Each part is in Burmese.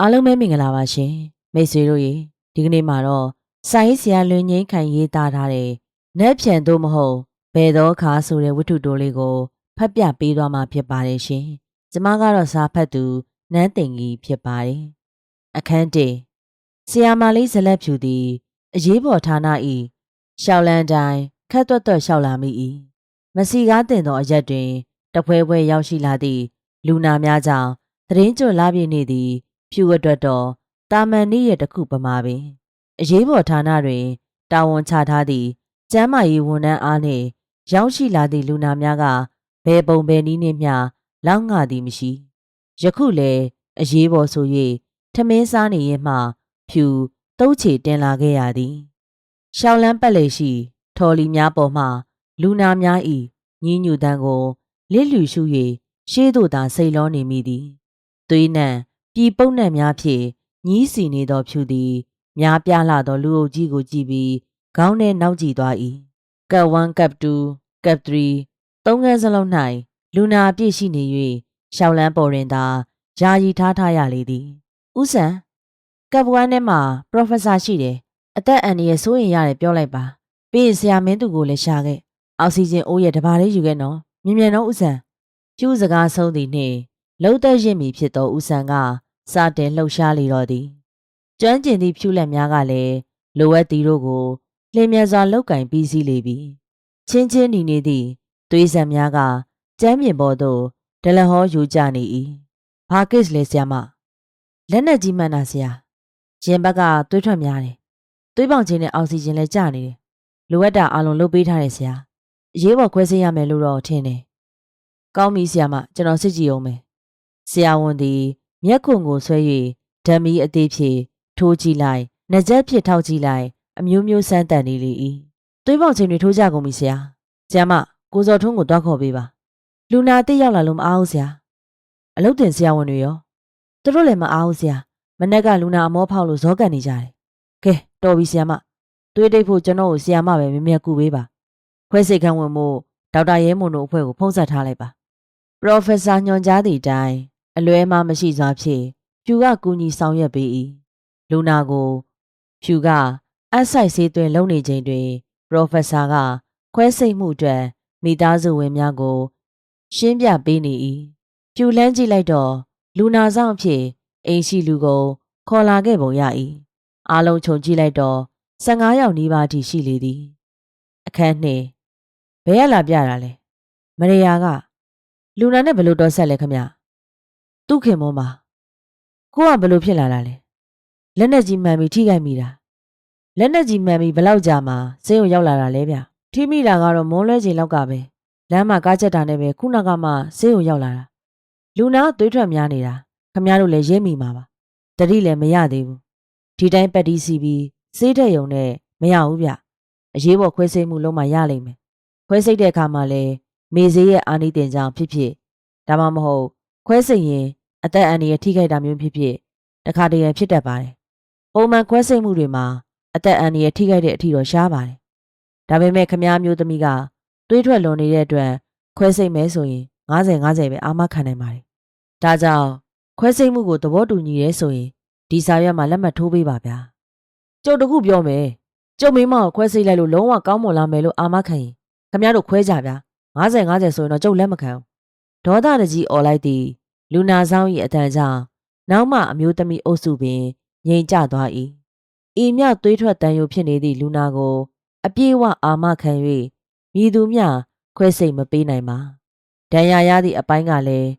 အားလုံးပဲမင်္ဂလာပါရှင်မိတ်ဆွေတို့ရေဒီကနေ့မှာတော့စာရေးဆရာလွင်ငိမ့်ခိုင်ရေးသားထားတဲ့နက်ဖြန်သို့မဟုတ်ဘယ်သောခါဆိုတဲ့ဝတ္ထုတိုးလေးကိုဖတ်ပြပေးသွားမှာဖြစ်ပါတယ်ရှင်ကျမကတော့စာဖတ်သူနန်းသိင်ကြီးဖြစ်ပါတယ်အခန်းတေဆရာမလေးဇလက်ဖြူသည်အရေးပေါ်ဌာနဤရှောက်လန်းတိုင်းခက်သွက်သွက်လျှောက်လာမိ၏မစီကားတင်သောအရက်တွင်တပွဲပွဲရောက်ရှိလာသည့်လူနာများကြောင့်သတင်းကြွလာပြည့်နေသည် ဖြူအတွက်တော့တာမန်နည်းရဲ့တစ်ခုပမာပင်အရေးပေါ်ဌာနတွင်တာဝန်ချထားသည့်ကျမ်းမာရေးဝန်ထမ်းအားနှင့်ရောက်ရှိလာသည့်လူနာများကဘယ်ပုံဘယ်နည်းနှင့်မျှလောက်ငှသည်မရှိယခုလည်းအရေးပေါ်ဆို၍ထမင်းစားနေရင်မှ ဖြူတုတ်ချေတင်လာခဲ့ရသည်ရှောင်းလန်းပတ်လေရှိထော်လီများပေါ်မှ လူနာများ၏ညီးညူတန်းကိုလစ်လူရှု၍ရှေးသို့သာစိတ်လောနေမိသည်သွေးနံ ပြည်ပုတ်နံများဖြင့်ညီးစီနေသောဖြူသည်များပြားလာသောလူအုပ်ကြီးကိုကြည့်ပြီးခေါင်းထဲနောက်ကြည့်သွား၏ကပ်1ကပ်2ကပ်3သုံးခန်းစလုံး၌လူနာအပြည့်ရှိနေ၍ရှောင်းလန်းပေါ်တွင်သာယာယီထားထားရလေသည်ဥဆန်ကပ်1ထဲမှာပရိုဖက်ဆာရှိတယ်အသက်အန္တရာယ်စိုးရင်ရတယ်ပြောလိုက်ပါပြီးရင်ဆရာမင်းသူကိုလည်းရှာခဲ့အောက်ဆီဂျင်အိုးရဲ့တဘာလေးယူခဲ့နော်မြင်မြန်တော့ဥဆန်ကျူးစကားဆုံးသည်နှင့်လှုပ်သက်ရင့်မီဖြစ်သောဥဆန်က စတင်လှုပ်ရှားလေတော့သည်ကျွမ်းကျင်သည့်ဖြူလက်များကလည်းလိုအပ်သည်တို့ကိုလျင်မြန်စွာလောက်ကင်ပြီးစီးလေပြီချင်းချင်းနီနေသည့်သွေးဆံများကကျမ်းမြေပေါ်သို့ဒလဟောယူကြနေ၏ဘာကိစ္စလဲဆရာမလက်နဲ့ကြီးမှန်တာဆရာရင်ဘက်ကသွေးထွက်များတယ်သွေးပေါင်ချင်းနဲ့အောက်ဆီဂျင်လည်းကျနေတယ်လိုအပ်တာအလုံးလုပ်ပေးထားတယ်ဆရာအရေးပေါ်ခွဲစိတ်ရမယ်လို့တော့ထင်တယ်ကောင်းပြီဆရာမကျွန်တော်စစ်ကြည့်အောင်မယ်ဆရာဝန်သည် မျက်ခွန်ကိုဆွဲ၍ဓမီအသေးဖြင့်ထိုးကြည့်လိုက်နှကြက်ဖြစ်ထောက်ကြည့်လိုက်အမျိုးမျိုးစမ်းတန်နေလေ၏သွေးပေါင်ချိန်တွေထိုးကြကုန်ပြီဆရာဆရာမကိုစော်ထွန်းကိုတွားခေါ်ပေးပါလူနာအစ်ရောက်လာလို့မအားဘူးဆရာအလုတ်တင်ဆရာဝန်တွေရောသူတို့လည်းမအားဘူးဆရာမနေ့ကလူနာအမောဖောက်လို့ဇောကန်နေကြတယ်ကဲတော်ပြီဆရာမသွေးတိတ်ဖို့ကျွန်တော်ကိုဆရာမပဲမြင်မြတ်ကူပေးပါခွဲစိတ်ခန်းဝင်မှုဒေါက်တာရဲမွန်တို့အဖွဲ့ကိုဖုံးဆက်ထားလိုက်ပါပရိုဖက်ဆာညွှန်ကြားသည့်အတိုင်း အလွဲမှမရှိစွာဖြင့်ဖြူကကူညီဆောင်ရွက်ပေး၏လူနာကိုဖြူကအက်ဆိုင်ဆေးသွင်းလုပ်နေချိန်တွင်ပရိုဖက်ဆာကခွဲစိတ်မှုအတွက်မိသားစုဝင်များကို ရှင်းပြပေးနေ၏ဖြူလန်းကြည့်လိုက်တော့လူနာဆောင်အဖြစ်အိမ်ရှိလူကိုခေါ်လာခဲ့ပုံရ၏အားလုံးခြုံကြည့်လိုက်တော့15ယောက်နီးပါးထိရှိလေသည် အခန်းနှင့်ဘယ်ရလာပြတာလဲမရေယာကလူနာနဲ့ဘယ်လိုတော့ဆက်လဲခမ သူ့ခင်မောမှာကိုကဘယ်လိုဖြစ်လာတာလဲလက်နဲ့ကြီးမှန်ပြီးထိခိုက်မိတာလက်နဲ့ကြီးမှန်ပြီးဘလောက်ကြာမှဆေးရုံရောက်လာတာလဲဗျထိမိတာကတော့မွန်းလွဲချိန်လောက်ကပဲလမ်းမှာကားချက်တာနဲ့ပဲခုနကမှဆေးရုံရောက်လာတာလူနာသွေးထွက်များနေတာခမတို့လည်းရဲမိမှာပါတတိလည်းမရသေးဘူးဒီတိုင်းပတ်တီးစီပြီးဆေးတဲ့ယုံနဲ့မရဘူးဗျအရေးပေါ်ခွဲစိတ်မှုလုံးမရလိမ့်မယ်ခွဲစိတ်တဲ့အခါမှာလည်းမေဈေးရဲ့အာနိသင်ကြောင့်ဖြစ်ဖြစ်ဒါမှမဟုတ်ခွဲစိတ်ရင် အသက်အန္တရာယ်ထိခိုက်တာမျိုးဖြစ်ဖြစ်တခါတရံဖြစ်တတ်ပါတယ်ပုံမှန်ခွဲစိတ်မှုတွေမှာအသက်အန္တရာယ်ထိခိုက်တဲ့အထီတော့ရှားပါတယ်ဒါပေမဲ့ခမားမျိုးသမီးကသွေးထွက်လွန်နေတဲ့အတွက်ခွဲစိတ်မဲဆိုရင်90 50ပဲအာမခံနိုင်ပါတယ်ဒါကြောင့်ခွဲစိတ်မှုကိုသဘောတူညီရဲဆိုရင်ဒီစာရွက်မှာလက်မှတ်ထိုးပေးပါဗျာကျုပ်တခုပြောမယ်ကျုပ်မိမကိုခွဲစိတ်လိုက်လို့လုံးဝကောင်းမွန်လာမယ်လို့အာမခံရင်ခမရတို့ခွဲကြဗျာ90 50ဆိုရင်တော့ကျုပ်လက်မခံဘူးဒေါသတကြီးអော်လိုက်သည် လူနာဆောင်၏အတန်ကြောင့်နောက်မှအမျိုးသမီးအုပ်စုပင်ငြိမ်ကျသွား၏ဤမြသွေးထွက်တန်ယိုဖြစ်နေသည့်လူနာကို အပြေးဝအာမခံ၍မြည်သူမျှခွဲစိတ်မပေးနိုင်ပါဒဏ်ရာရသည့်အပိုင်းကလည်း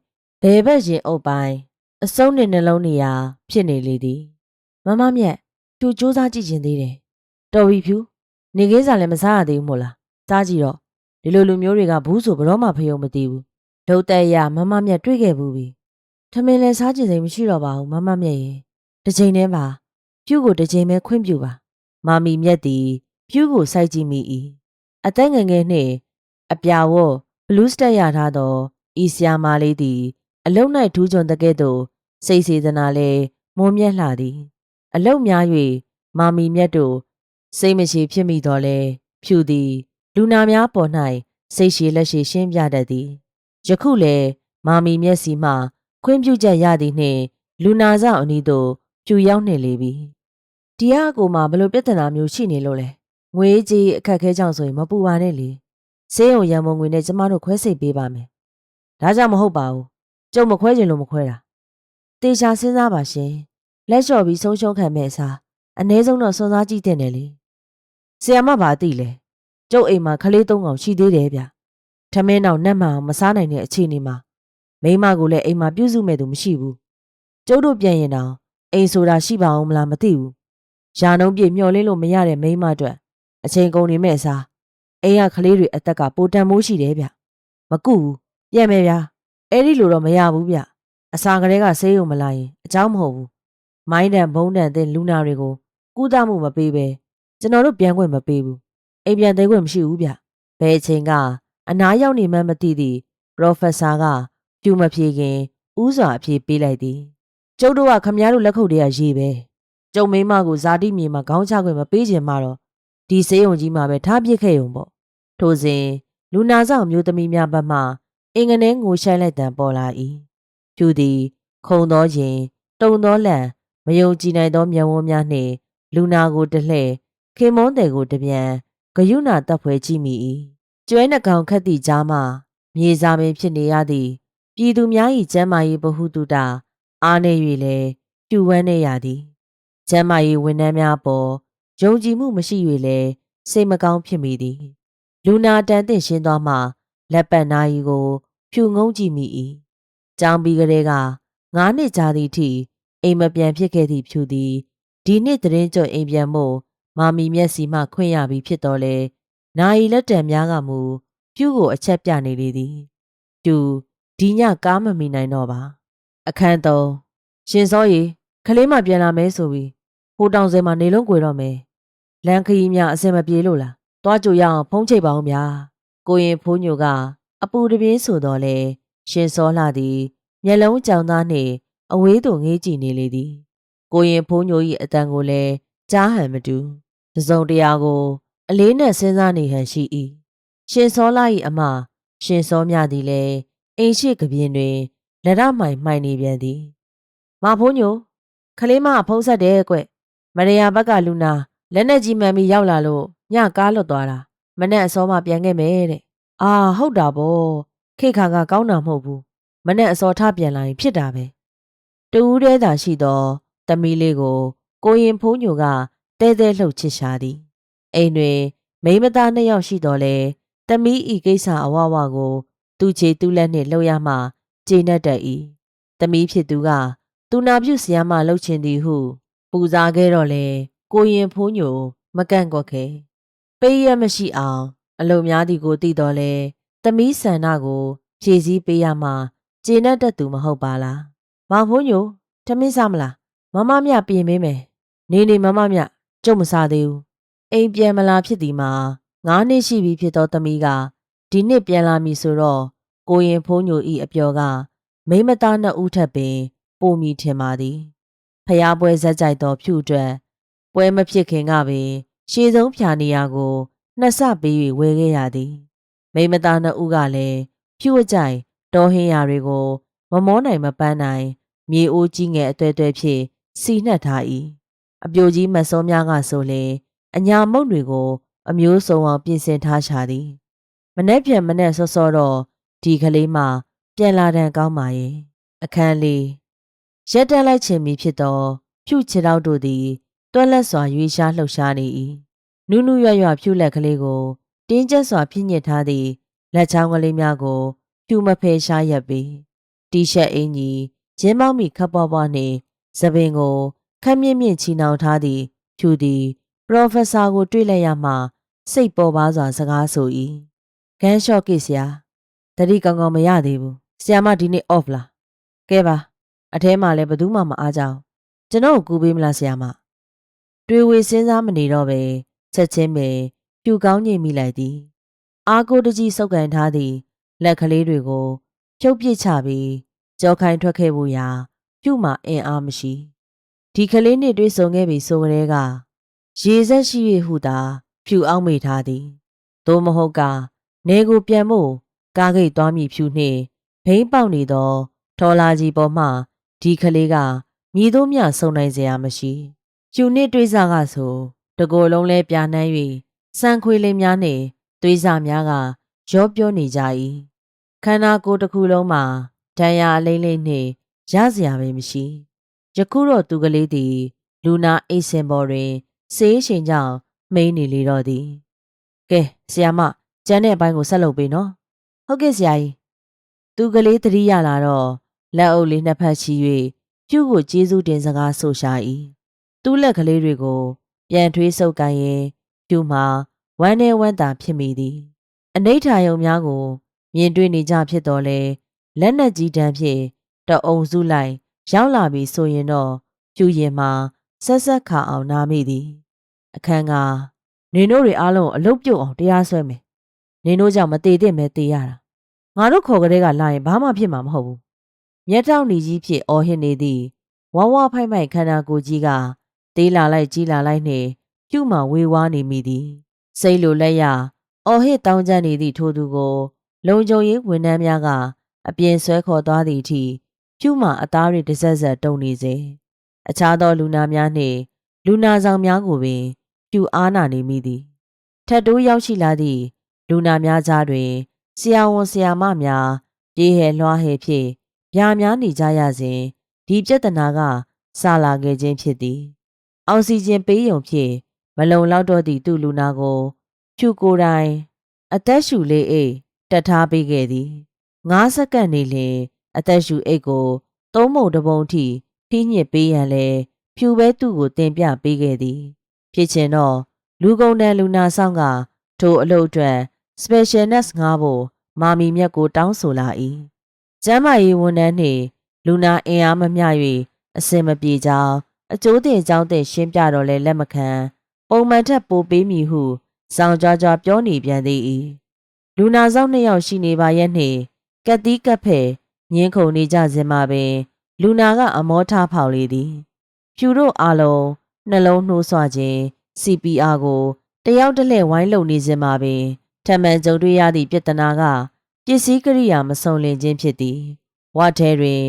ဘယ်ဘက်ရင်အုပ်ပိုင်းအစုံးနဲ့နှလုံးနေရာဖြစ်နေလေသည်မမမြတ်သူစူးစမ်းကြည့်ခြင်းသေးတယ်တော်ပြီဖြူနေခင်းစာလည်းမစားရသေးဘူးမို့လားစားကြည့်တော့ဒီလိုလူမျိုးတွေကဘူးဆိုဘရောမှဖယုံမသိဘူးဒုတ်တဲ့ရမမမြတ်တွေ့ခဲ့ဘူးပြီ ထမင်းလဲစားကြည့်စိမ်မရှိတော့ပါဘူးမမမြတ်ရင်တစ်ချိန်တည်းပါဖြူကိုတစ်ချိန်ပဲခွင့်ပြုပါမာမီမြတ်သည်ဖြူကိုစိုက်ကြည့်မိ၏အသက်ငယ်ငယ်နှင့်အပြာဝတ်ဘလူးစတက်ရထားသောဤဆရာမလေးသည် အလုံ၌ထူးချွန်တဲ့ကဲ့သို့စိတ်စေတနာလဲမွန်မြတ်လှသည် အလုံများ၍မာမီမြတ်တို့စိတ်မရှိဖြစ်မိတော်လဲဖြူသည် လူနာများပေါ်၌စိတ်ရှိလက်ရှိရှင်းပြတတ်သည်ယခုလည်းမာမီမျက်စီမှ ခွင့်ပြုချက်ရသည်နှင့်လူနာဆောင်အနီးသို့ကျူရောက်နေလေပြီဒီဟာကိုမှဘလို့ပြဿနာမျိုးရှိနေလို့လဲငွေကြီးအခက်ခဲကြောင့်ဆိုရင်မပူပါနဲ့လေဆေးရုံရံမုံငွေနဲ့ကျမတို့ခွဲစိတ်ပေးပါမယ်ဒါကြောင့်မဟုတ်ပါဘူးကျုံမခွဲချင်လို့မခွဲတာတေချာစဉ်းစားပါရှင်လက်လျှော်ပြီးဆုံးရှုံးခံမဲ့အစားအ ਨੇ ဆုံးတော့စွန်စားကြည့်တဲ့နယ်လေဆရာမဘာသိလဲကျုပ်အိမ်မှာခလေးသုံးကောင်ရှိသေးတယ်ဗျထမင်းတော့နတ်မအောင်မစားနိုင်တဲ့အခြေအနေမှာ မိမကိုလည်းအိမ်မှာပြုစုမဲ့သူမရှိဘူးကျုပ်တို့ပြန်ရင်တော့အိမ်ဆိုတာရှိပါအောင်မလားမသိဘူးရာနှုံးပြည့်မျောလင်းလို့မရတဲ့မိမအတွက်အချိန်ကုန်နေမဲ့အစားအိမ်ကကလေးတွေအသက်ကပိုတန်မိုးရှိတယ်ဗျမကူဘူးပြန်မယ်ဗျာအဲ့ဒီလိုတော့မရဘူးဗျအစာကလေးကဆေးရုံမလာရင်အเจ้าမဟုတ်ဘူးမိုင်းတန်ဘုံတန်တဲ့လူနာတွေကိုကုသမှုမပေးပဲကျွန်တော်တို့ပြန်ခွင့်မပေးဘူးအိမ်ပြန်သိခွင့်မရှိဘူးဗျဘယ်အချိန်ကအနားရောက်နေမှန်းမသိသည့်ပရော်ဖက်ဆာက ပြူမဖြေခင်ဥစွာအဖြေပေးလိုက်သည်ကျုပ်တို့ကခမည်းတော်လက်ခုပ်တည်းကရေပဲကျုံမိမကိုဇာတိမြေမှာခေါင်းချခွင့်မပေးခြင်းမှတော့ဒီစေးုံကြီးမှာပဲထားပစ်ခဲ့ုံပေါ့ထို့စဉ်လူနာဆောင်မျိုးသမီးများဘက်မှအင်္ဂနဲငိုရှိုင်းလိုက်တံပေါ်လာ၏ဖြူသည်ခုံသောရင်တုံသောလံမယုံကြည်နိုင်သောမျက်ဝန်းများနှင့်လူနာကိုတလှဲ့ခင်မွန်းတယ်ကိုတပြန်ဂယုဏတပ်ဖွဲကြည့်မိ၏ကျွဲနှကောင်ခတ်သည့်ကြားမှမြေစာပင်ဖြစ်နေရသည့် ပြည်သူများ၏ကျမ်းမာရေးဗဟုသုတအားနေ၍လည်းပြူဝမ်းနေရသည်ကျမ်းမာရေးဝန်ထမ်းများပေါ်ယုံကြည်မှုမရှိ၍လည်းစိတ်မကောင်းဖြစ်မိသည်လူနာတန်သင့်ရှင်းသွားမှလက်ပတ်နာရီကို ဖြူငုံကြည့်မိ၏ကြောင်ပြီးကလေးကငါးနှစ်ကြာသည့်အထိအိမ်မပြန်ဖြစ်ခဲ့သည့်ဖြူသည်ဒီနှစ်သတင်းကြွအိမ်ပြန်မို့မာမီမျက်စီမှခွင့်ရပြီးဖြစ်တော်လဲနာယီလက်တံများကမူပြူကိုအချက်ပြနေလေသည်ပြူ ဒီညကားမမီနိုင်တော့ပါအခန်းသုံးရှင်စောရီခလေးမပြန်လာမဲဆိုပြီးဟိုတောင်စဲမှာနေလုံးကြွေတော့မယ်လန်ခရီးများအစင်မပြေလို့လားသွားကြိုရအောင်ဖုံးချိတ်ပါအောင်ဗျာကိုရင်ဖိုးညိုကအပူတပြင်းဆိုတော့လေရှင်စောလှသည်မျက်လုံးကြောင်သားနှင့်အဝေးသို့ငေးကြည့်နေလေသည်ကိုရင်ဖိုးညို၏အတန်ကိုလည်းကြားဟန်မတူတစုံတရာကို အလေးနဲ့စဉ်းစားနေဟန်ရှိ၏ရှင်စောလာ၏အမရှင်စောမြသည်လည်း အိမ်ရှိကပြင်းတွင်လက်ရမိုင်မှိုင်နေပြန်သည်မဖိုးညိုခလေးမဖုံးဆက်တယ်ကွမရယာဘက်ကလူနာလက်နဲ့ကြီးမှန်ပြီးရောက်လာလို့ညကားလွတ်သွားတာမနဲ့အစောမှပြန်ခဲ့မယ်တဲ့အာဟုတ်တာဗောခေခါကကောင်းတာမဟုတ်ဘူးမနဲ့အစောထပြန်လာရင်ဖြစ်တာပဲတူးတဲသာရှိသောတမီးလေးကို ကိုရင်ဖိုးညိုကတဲတဲလှုပ်ချစ်ရှာသည်အိမ်တွင်မိန်းမသားနှစ်ယောက်ရှိတော်လဲတမီးဤကိစ္စအဝဝကို သူ့ချေသူ့လက်နှင့်လှုပ်ရမှကျေနပ်တတ်၏တမီးဖြစ်သူကသူနာပြုဆရာမလှုပ်ချင်သည်ဟု ပူဇာခဲ့တော့လေကိုရင်ဖိုးညိုမကန့်ကွက်ခဲ့ပေးရမရှိအောင် အလုံများသည်ကိုသိတော်လဲတမီးဆန္ဒကိုဖြည့်ဆည်းပေးရမှကျေနပ်တတ်သူမဟုတ်ပါလားမောင်ဖိုးညိုထမင်းစားမလားမမမြပြင်ပေးမယ်နေနေမမမြကြုံမစားသေးဘူးအိမ်ပြန်မလာဖြစ်သည်မှာငါးနှစ်ရှိပြီဖြစ်သောသမီးက ဒီနှစ်ပြန်လာမည်ဆိုတော့ကိုရင်ဖိုးညိုဤအပျော်ကမိမသားနှစ်ဦးထပ်ပင်ပိုမီထင်ပါသည်ဖျားပွဲဇက်ကြိုက်သောဖြူအတွက်ပွဲမဖြစ်ခင်ကပင်ရှေးဆုံးဖြာနေရကိုနှစ်ဆပေး၍ဝယ်ခဲ့ရသည်မိမသားနှစ်ဦးကလည်းဖြူအကြိုက်တောဟင်းရာတွေကိုမမောနိုင်မပန်းနိုင် မြေအိုးကြီးငယ်အသွဲသွဲဖြင့်စီနှက်ထား၏အပြိုကြီးမစောများကဆိုလေအညာမုတ်တွေကို အမျိုးစုံအောင်ပြင်ဆင်ထားချသည် မနေ့ပြန်မနေ့စောစောတော့ဒီကလေးမှပြန်လာတဲ့ကောင်းပါရဲ့အခန်းလေးရက်တက်လိုက်ခြင်းမီဖြစ်သောဖြူချစ်တော်တို့သည်တွက်လက်စွာရွေးရှားလှုပ်ရှားနေ၏နုနုရွရွဖြူလက်ကလေးကိုတင်းကျပ်စွာဖြည့်ညစ်ထားသည့်လက်ချောင်းကလေးများကိုဖြူမဖယ်ရှားရက်ပြီးတီရှပ်အင်ကြီးဂျင်းမောက်မီခပ်ပွားပွားနှင့်သပင်ကိုခက်မြင့်မြင့်ချီနှောင်ထားသည့်ဖြူသည်ပရော်ဖက်ဆာကို တွေ့လိုက်ရမှစိတ်ပေါ်ပါစွာစကားဆို၏ ဂန်းရှော့ကိဆရာတတိကောင်းကောင်းမရသေးဘူးဆရာမဒီနေ့ off လားကဲပါအထဲမှာလည်းဘသူမှမအားကြအောင်ကျွန်တော်ကိုကူပေးမလားဆရာမတွေဝေစဉ်းစားမနေတော့ပဲချက်ချင်းပဲပြူကောင်းညင်မိလိုက်သည်အာကိုတကြီးစုပ်ကန်ထားသည့်လက်ကလေးတွေကိုဖြုတ်ပစ်ချပြီးကြောခိုင်းထွက်ခဲ့ဖို့ရာပြုမှအင်အားမရှိဒီကလေးနှင့်တွေ့ဆုံခဲ့ပြီဆိုကြတဲ့ကရေဆက်ရှိ၍ဟုသာဖြူအောင်မိထားသည်သို့မဟုတ်က နေကိုပြန်ဖို့ကားဂိတ်သွားမည်ဖြူနှင့်ဘိန်းပေါက်နေသောထော်လာကြီးပေါ်မှဒီကလေးကမြည်တို့မြဆုံနိုင်စရာမရှိကျူနစ်တွေးစားကဆိုတကိုယ်လုံးလဲပြာနှမ်း၍စံခွေလေးများနှင့်သွေးစားများကရောပြောနေကြ၏ခန္ဓာကိုယ်တစ်ခုလုံးမှာဒဏ်ရာအလိမ့်လိမ့်နှင့်ရစရာပဲမရှိယခုတော့သူကလေးသည်လူနာအိတ်စင်ပေါ်တွင် ဆေးရှင်ကြောင့်မိန်နေလေတော့သည်ကဲဆရာမ ကျန်တဲ့အပိုင်းကိုဆက်လုပ်ပေးနော်ဟုတ်ကဲ့ဆရာကြီးသူကလေးသတိရလာတော့လက်အုပ်လေးနှစ်ဖက်ချီ၍ပြုတ်ကိုကျေးဇူးတင်စကားဆိုရှာ၏သူ့လက်ကလေးတွေကို ပြန်ထွေးဆုပ်ကိုင်းရင်ပြုတ်မှာဝမ်းနဲ့ဝမ်းသာဖြစ်မိသည်အနိဋ္ဌာယုံများကို မြင်တွေ့နေကြဖြစ်တော်လဲလက်နက်ကြီးတန်းဖြင့်တအုံစုလိုက် ရောက်လာပြီဆိုရင်တော့ကျူရင်မှာဆက်ဆက်ခါအောင်နာမိသည် အခန်းကနင်တို့တွေအားလုံးအလုတ်ပြုတ်အောင်တရားစွဲမယ် နင်တို့ကြောင့်မသေးတဲ့မဲသေးရတာငါတို့ခေါ်ကလေးကလာရင်ဘာမှဖြစ်မှာမဟုတ်ဘူးမျက်တောင်နေကြီးဖြစ်အော်ဟစ်နေသည်ဝါဝဖိုက်မိုက်ခန္ဓာကိုယ်ကြီးကသေးလာလိုက်ကြီးလာလိုက်နှင့်ပြုမှဝေဝါးနေမိသည်စိတ်လိုလက်ရအော်ဟစ်တောင်းကြနေသည့်ထိုသူကို လုံခြုံရေးဝန်ထမ်းများကအပြင်ဆွဲခေါ်သွားသည့်အထိဖြူမှအသားတွေတစ်ဆက်ဆက်တုံနေစေအခြားသောလူနာများနှင့်လူနာဆောင်များကိုပင်ဖြူအားနာနေမိသည်ထက်တိုးရောက်ရှိလာသည့် လူနာများကြားတွင်ဆရာဝန်ဆရာမများပြေးဟဲလွှားဟဲဖြင့်ဗျာများနေကြရစဉ်ဒီပြဿနာကစလာခဲ့ခြင်းဖြစ်သည်အောက်ဆီဂျင်ပေးယုံဖြင့်မလုံလောက်တော့သည့်သူ့လူနာကိုဖြူကိုယ်တိုင် အသက်ရှူလေးအိတ်တက်ထားပေးခဲ့သည်9စက္ကန့်နေလျင်အသက်ရှူအိတ်ကိုသုံးပုံတစ်ပုံထိထိညစ်ပေးရန်လဲဖြူပဲသူ့ကိုတင်ပြပေးခဲ့သည် ဖြစ်ချင်တော့လူကုန်တဲ့လူနာဆောင်ကထိုအလုပ်အတွက် special nurse ငားဖို့မာမီမြက်ကိုတောင်းဆိုလာ၏ကျမ်းမာရေးဝန်ထမ်းနှင့်လူနာအင်အားမမျှ၍အစင်မပြေကြောင်းအကျိုးတင်ကြောင်းတင်ရှင်းပြတော့လဲလက်မခံပုံမှန်ထက်ပိုပေးမည်ဟုစောင်းကြွားကြွားပြောနေပြန်သေး၏လူနာဆောင်နှစ်ယောက်ရှိနေပါရဲ့နှင့်ကက်တီးကက်ဖဲညင်းခုန်နေကြစဉ်မှာပင် လူနာကအမောထားဖောက်လေသည်ဖြူတို့အားလုံးနှလုံးနှိုးဆွခြင်း CPR ကိုတယောက်တစ်လှည့်ဝိုင်းလုံနေစဉ်မှာပင် ထမှန်ကြုံတွေ့ရသည့်ပြဿနာကပစ္စည်းကိရိယာမစုံလင်ခြင်းဖြစ်သည်ဝတ်ထဲတွင်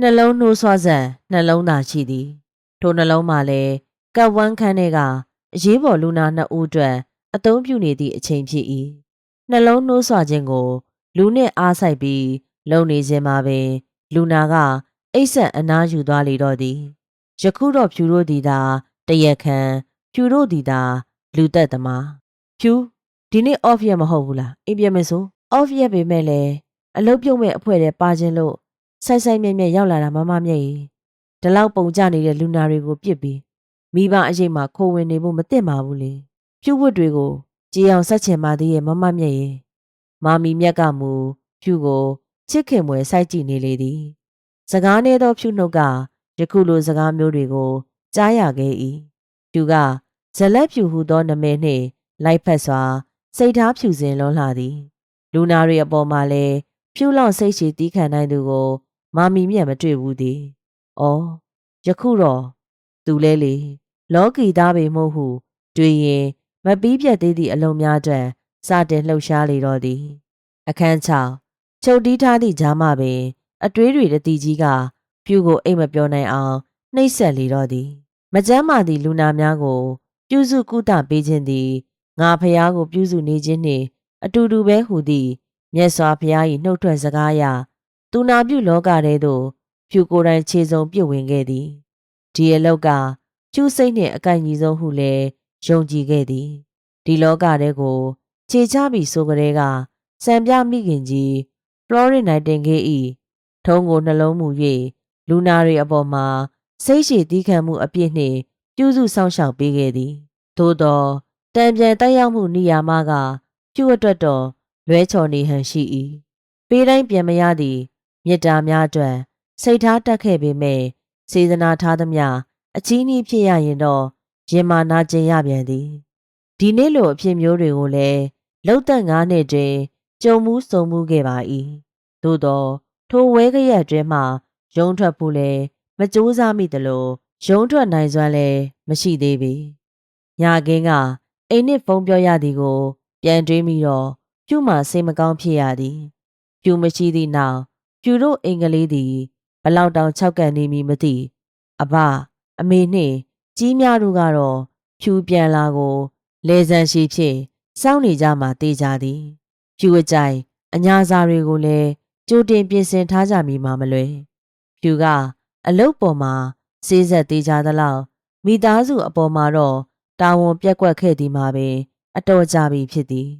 နှလုံးနှိုးဆွဆန်နှလုံးသာရှိသည်ထိုနှလုံးမှာလည်းကပ်ဝန်းခန်းထဲကအရေးပေါ်လူနာနှစ်ဦးအတွက်အသုံးပြုနေသည့်အချိန်ဖြစ်၏နှလုံးနှိုးဆွခြင်းကို လူနှင့်အားဆိုင်ပြီးလုံနေခြင်းမှာပင်လူနာကအိတ်ဆက်အနားယူသွားလေတော့သည်ယခုတော့ဖြူတို့သည်သာတရက်ခံဖြူတို့သည်သာလူသက်သမားဖြူ ဒီနေ့ off ရက်မဟုတ်ဘူးလားအိမ်ပြန်မယ်ဆို off ရက်ပေမဲ့လည်းအလုပ်ပြုတ်မဲ့အဖွဲ့တွေပါခြင်းလို့ဆိုင်ဆိုင်မြဲမြဲရောက်လာတာမမမြဲကြီးဒီလောက်ပုံကြနေတဲ့လူနာတွေကိုပြစ်ပြီးမိဘအရေးမှာခိုးဝင်နေဖို့မသင့်ပါဘူးလေဖြူဝတ်တွေကိုကြေအောင်ဆက်ချင်ပါသေးရဲ့မမမြဲကြီးမာမီမြက်ကမူဖြူကိုချစ်ခင်မွယ်စိုက်ကြည့်နေလေသည်စကားနေသောဖြူနှုတ်ကယခုလိုစကားမျိုးတွေကိုကြားရခဲ့၏ဖြူကဇလက်ဖြူဟုသောနာမည်နှင့်လိုက်ဖက်စွာ စိတ်ထားဖြူစင်လွန်လှသည်လူနာတွေအပေါ်မှာလည်းဖြူလောက်စိတ်ရှည်တီးခံနိုင်သူကို မာမီမြတ်မတွေ့ဘူးသည်။အော်ယခုတော့သူလဲလေလောကီသားပေမို့ဟု တွေ့ရင်မပီးပြတ်သေးသည့်အလုံးများအတွက်စတင်လှုပ်ရှားလေတော့သည်အခန်းချချုပ်တီးထားသည့်ဂျာမပင် အတွေးတွေတတိကြီးကဖြူကိုအိတ်မပြောနိုင်အောင်နှိပ်ဆက်လေတော့သည်မကြမ်းမာသည့်လူနာများကိုပြုစုကုသပေးခြင်းသည် ငါဖျားကိုပြုစုနေခြင်းနှင့်အတူတူပဲဟူသည်မြတ်စွာဘုရား၏နှုတ်ထွက်စကားအရသူနာပြုလောကထဲသို့ဖြူကိုယ်တိုင်ခြေစုံပြစ်ဝင်ခဲ့သည်ဒီအလောက်ကကျူးစိတ်နှင့်အကန့်ကြီးဆုံးဟုလည်းယုံကြည်ခဲ့သည်ဒီလောကထဲကိုခြေချပြီးဆိုကြတဲ့ကစံပြမိခင်ကြီးဖလော်ရစ်နိုင်တင်ခဲ့၏ထုံးကိုနှလုံးမူ၍လူနာတွေအပေါ်မှာစိတ်ရှည်တီးခံမှုအပြည့်နှင့်ပြုစုဆောင်ရှောက်ပေးခဲ့သည်သို့သော တံပြန်တက်ရောက်မှုနေရာမှာကကျူအတွက်တော့လွဲချော်နေဟန်ရှိ၏ပေးတိုင်းပြန်မရသည့်မေတ္တာများအတွက်စိတ်ထားတက်ခဲ့ပေမဲ့စေတနာထားသမျှအချီးနှီးဖြစ်ရရင်တော့ရင်မာနာကျင်ရပြန်သည်ဒီနေ့လိုအဖြစ်မျိုးတွေကိုလည်းလှုပ်သက်ငါးနှစ်တွင်ကြုံမှုစုံမှုခဲ့ပါ၏သို့သောထိုဝဲကရက်အတွင်းမှရုံထွက်ဖို့လည်းမကြိုးစားမိသလိုရုံထွက်နိုင်စွမ်းလည်းမရှိသေးပေ။ညာကင်းက အိမ်နစ်ဖုံးပြောရသည်ကို ပြန်တွေးမိတော့ပြူမှစိတ်မကောင်းဖြစ်ရသည်။ပြူမရှိသည့်နောက်ပြူတို့အင်္ဂလိပ်သည်ဘလောက်တောင်၆ကန်နေမည်မသိအဘအမေနှင့်ကြီးများတို့ကတော့ဖြူပြန်လာကိုလေဆန်ရှိဖြင့်စောင့်နေကြမှတေးကြသည်ဖြူအကြိုင်အညာစာတွေကိုလည်းကြိုတင်ပြင်ဆင်ထားကြမိမှာမလွယ်ဖြူကအလုတ်ပေါ်မှာစေးဆက်သေးကြသလောက်မိသားစုအပေါ်မှာတော့ တာဝန်ပြက်ကွက်ခဲ့သည်မှာပင်အတော်ကြပြီဖြစ်သည်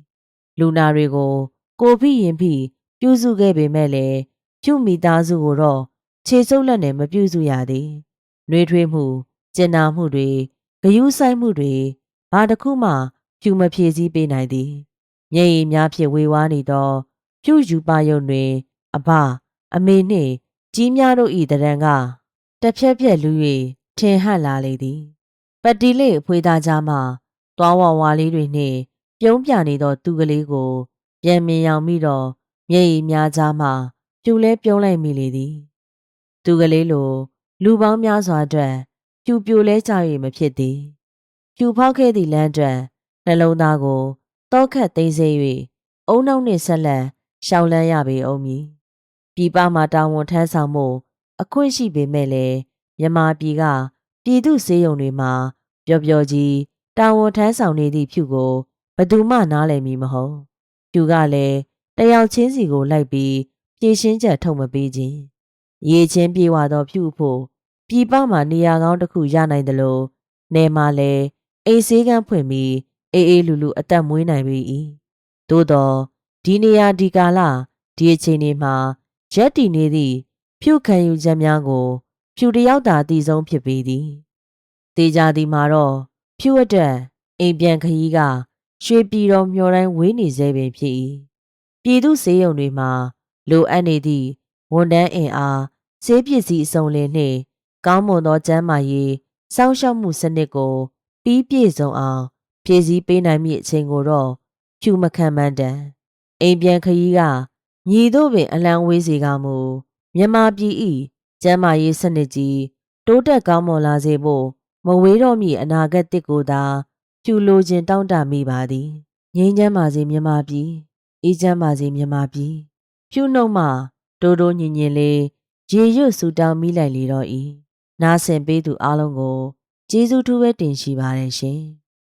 လူနာတွေကို ကိုဖိရင်ဖိပြုစုခဲ့ပေမဲ့လည်းဖြူမိသားစုကိုတော့ခြေဆုပ်လက်နဲ့မပြုစုရသည်။နှွေးထွေးမှုကျင်နာမှုတွေဂယုဆိုင်မှုတွေဘာတစ်ခုမှဖြူမဖြည့်ဆည်းပေးနိုင်သည်။မျက်ရည်များဖြင့်ဝေဝါးနေသောဖြူယူပါယုံတွင်အဘအမေနှင့်ကြီးများတို့၏တရံကတစ်ဖြက်ဖြက်လူ၍ထင်ဟပ်လာလေသည်။ ပတ်တီလေးအဖွေးသားကြားမှသွားဝဝါလေးတွေနှင့်ပြုံးပြနေသောသူကလေးကို ပြန်မြင်ရောက်မိတော့မျက်ရည်များကြားမှပြူလဲပြုံးလိုက်မိလေသည် သူကလေးလို လူပေါင်းများစွာအတွက်ပြူပြိုလဲကြ၍မဖြစ်သည်ပြူဖောက်ခဲ့သည့်လမ်းအတွက်နှလုံးသားကိုတောခတ်သိမ်းစေ၍အုံနောက်နှင့်ဆက်လက်ရှောင်လန်းရပေအောင်မည်ပြည်ပမှတာဝန်ထမ်းဆောင်မှုအခွင့်ရှိပေမဲ့လည်းမြမပြည်က ပြည်သူစေယုံတွေမှာပျော်ပျော်ကြီးတာဝန်ထမ်းဆောင်နေသည့်ဖြူကိုဘသူမှနားလည်မည်မဟုတ်ဖြူကလည်းတယောက်ချင်းစီကိုလိုက်ပြီးပြေရှင်းချက်ထုတ်မပေးခြင်းရေချင်းပြေဝသောဖြူဖို့ပြည်ပမှာနေရာကောင်းတစ်ခုရနိုင်တယ်လို့နေမှာလဲအိမ်ဆေးကန်းဖွင့်ပြီးအေးအေးလူလူအသက်မွေးနိုင်ပြီ။သို့တော့ဒီနေရာဒီကာလဒီအချိန်တွေမှာရက်တည်နေသည့်ဖြူခံယူချက်များကို ဖြူတယောက်သာတည်ဆုံးဖြစ်ပေသည်။တေကြသည်မှာတော့ဖြူအတွက်အိမ်ပြန်ခရီးကရွှေပြည်တော်မျောတိုင်းဝေးနေစေပင်ဖြစ်၏။ပြည်သူစေယုံတွေမှာလိုအပ်နေသည့်ဝန်တန်းအင်အားဈေးပစ္စည်းအစုံလင်နှင့်ကောင်းမွန်သောကျန်းမာရေးစောင့်ရှောက်မှုစနစ်ကို ပြီးပြည့်စုံအောင်ဖြည့်ဆည်းပေးနိုင်မည့်အချိန်ကိုတော့ဖြူမခံမှန်းတန်အိမ်ပြန်ခရီးကညီတို့ပင်အလံဝေးစီကမူမြန်မာပြည်ဤ ကျန်းမာရေးစနစ်ကြီးတိုးတက်ကောင်းမွန်လာစေဖို့မဝေးတော့မည့်အနာဂတ်တစ်ကိုသာဖြူလိုခြင်းတောင်းတမိပါသည်ငြိမ်းချမ်းပါစေမြန်မာပြည်အေးချမ်းပါစေမြန်မာပြည်ဖြူနှုတ်မှတိုးတိုးညင်ညင်လေးရေရွတ်ဆူတောင်းမိလိုက်လေတော့ဤနားဆင်ပေးသူအလုံးကိုကျေးဇူးထူးပဲတင်ရှိပါတယ်ရှင်